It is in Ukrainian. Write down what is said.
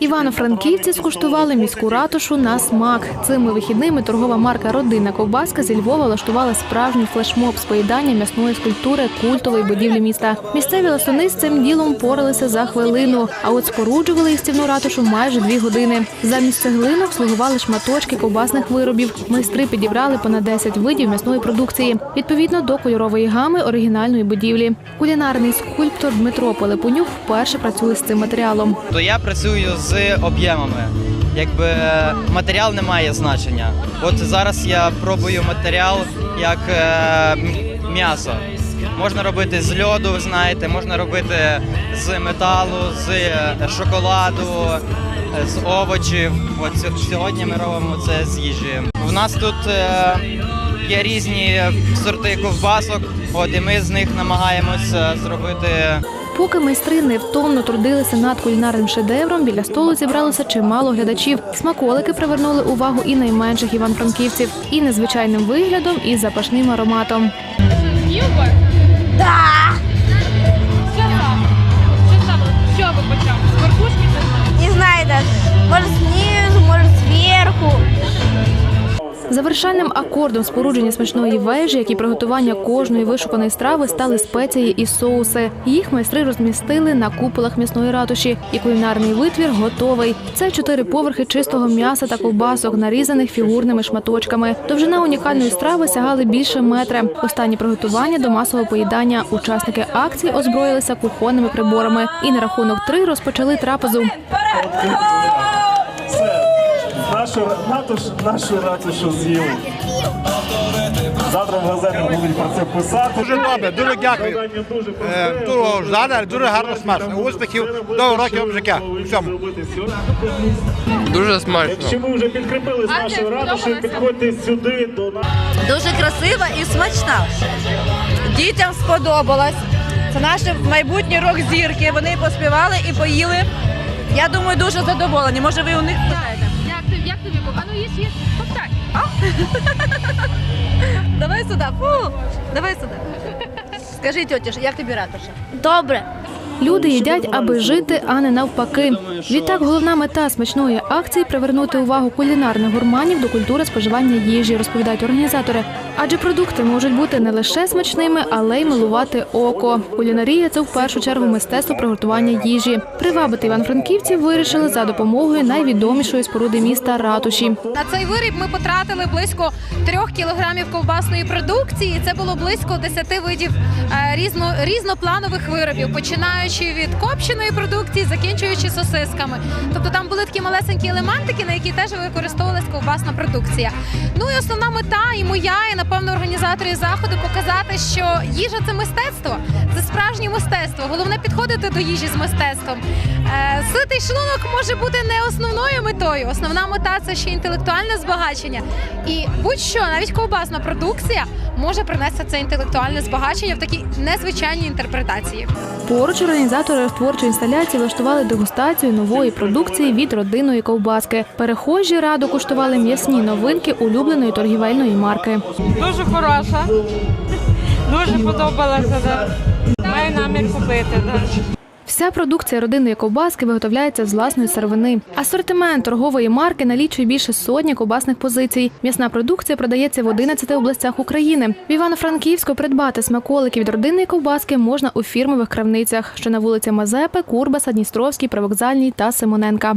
Івано-Франківці скуштували міську ратушу на смак. Цими вихідними торгова марка Родинна ковбаска зі Львова влаштувала справжній флешмоб з поїдання м'ясної скульптури культової будівлі міста. Місцеві ласуни з цим ділом поралися за хвилину, а от споруджували їстівну ратушу майже дві години. Замість цеглинок слугували шматочки ковбасних виробів. Майстри підібрали понад 10 видів м'ясної продукції відповідно до кольорової гами оригінальної будівлі. Кулінарний скульптор Дмитро Пилипонюк вперше працює з цим матеріалом. То я працюю з об'ємами. Якби е, матеріал не має значення. От зараз я пробую матеріал як е, м'ясо. Можна робити з льоду, знаєте, можна робити з металу, з е, шоколаду, з овочів. От сьогодні ми робимо це з їжі. У нас тут є різні сорти ковбасок, от і ми з них намагаємося зробити Поки майстри невтомно трудилися над кулінарним шедевром, біля столу зібралося чимало глядачів. Смаколики привернули увагу і найменших іван-франківців, і незвичайним виглядом, і запашним ароматом. Да, Завершальним акордом спорудження смачної вежі, як і приготування кожної вишуканої страви, стали спеції і соуси. Їх майстри розмістили на куполах м'ясної ратуші, і кулінарний витвір готовий. Це чотири поверхи чистого м'яса та ковбасок, нарізаних фігурними шматочками. Довжина унікальної страви сягали більше метра. Останні приготування до масового поїдання. Учасники акції озброїлися кухонними приборами і на рахунок три розпочали трапезу. Нашу, нашу, нашу ратушу з'їли. Завтра в газетах будуть про це писати. Дуже добре, дуже дякую. Дуже. Е, Дуже жадер, дуже гарно смачно. Успіхів, до років вам життя. Всьому. Дуже Якщо смачно. ви вже підкріпили з нашою ратушею, підходьте сюди до нас. Дуже красива і смачна. Дітям сподобалось. Це наші майбутні рок-зірки. Вони поспівали і поїли. Я думаю, дуже задоволені. Може, ви у них питаєте? Тобі був? А ну їсть, їсть. Повтай. Давай сюди. Фу. Давай сюди. Скажи, тетя, як тобі ратуша? Добре. Люди їдять, аби жити, а не навпаки. Відтак, головна мета смачної акції привернути увагу кулінарних гурманів до культури споживання їжі, розповідають організатори. Адже продукти можуть бути не лише смачними, але й милувати око. Кулінарія це в першу чергу мистецтво приготування їжі. Привабити іван-франківців вирішили за допомогою найвідомішої споруди міста ратуші. На цей виріб ми потратили близько трьох кілограмів ковбасної продукції. Це було близько 10 видів е, різно, різнопланових виробів, починаючи від копченої продукції, закінчуючи сосисками. Тобто там були такі малесенькі елементики, на які теж використовувалась ковбасна продукція. Ну і основна мета і моя, і напевно організаторів заходу показати, що їжа це мистецтво, це мистецтво. Головне підходити до їжі з мистецтвом. Е, Ситий шлунок може бути не основною метою. Основна мета це ще інтелектуальне збагачення. І будь-що, навіть ковбасна продукція може принести це інтелектуальне збагачення в такій незвичайній інтерпретації. Поруч організатори творчої інсталяції влаштували дегустацію нової продукції від родинної ковбаски. Перехожі радо куштували м'ясні новинки улюбленої торгівельної марки. Дуже хороша. Дуже подобалася. Намір купити. Вся продукція родинної ковбаски виготовляється з власної сировини. Асортимент торгової марки налічує більше сотні ковбасних позицій. М'ясна продукція продається в 11 областях України. В Івано-Франківську придбати смаколики від родинної ковбаски можна у фірмових крамницях, що на вулиці Мазепи, Курбаса, Дністровській, Привокзальній та Симоненка.